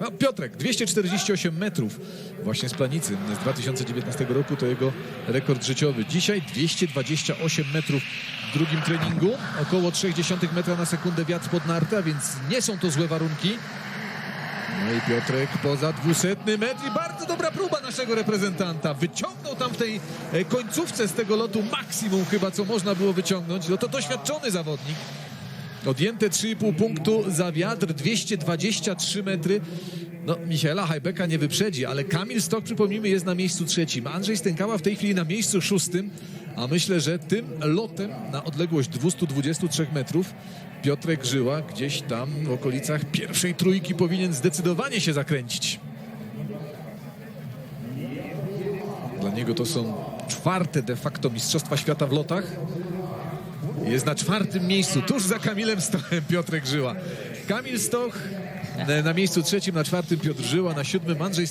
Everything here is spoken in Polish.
No, Piotrek, 248 metrów właśnie z planicy z 2019 roku to jego rekord życiowy. Dzisiaj 228 metrów w drugim treningu, około 0,3 metra na sekundę wiatr pod nartę, a więc nie są to złe warunki. No i Piotrek poza 200 metr i bardzo dobra próba naszego reprezentanta. Wyciągnął tam w tej e, końcówce z tego lotu maksimum chyba, co można było wyciągnąć. No to doświadczony zawodnik. Odjęte 3,5 punktu za wiatr, 223 metry. No, Michaela Hajbeka nie wyprzedzi, ale Kamil Stok, przypomnijmy, jest na miejscu trzecim. Andrzej Stękała w tej chwili na miejscu szóstym, a myślę, że tym lotem na odległość 223 metrów Piotrek Żyła gdzieś tam w okolicach pierwszej trójki powinien zdecydowanie się zakręcić. Dla niego to są czwarte de facto Mistrzostwa Świata w lotach. Jest na czwartym miejscu, tuż za Kamilem Stochem Piotrek Żyła. Kamil Stoch na miejscu trzecim, na czwartym Piotr Żyła, na siódmym Andrzej.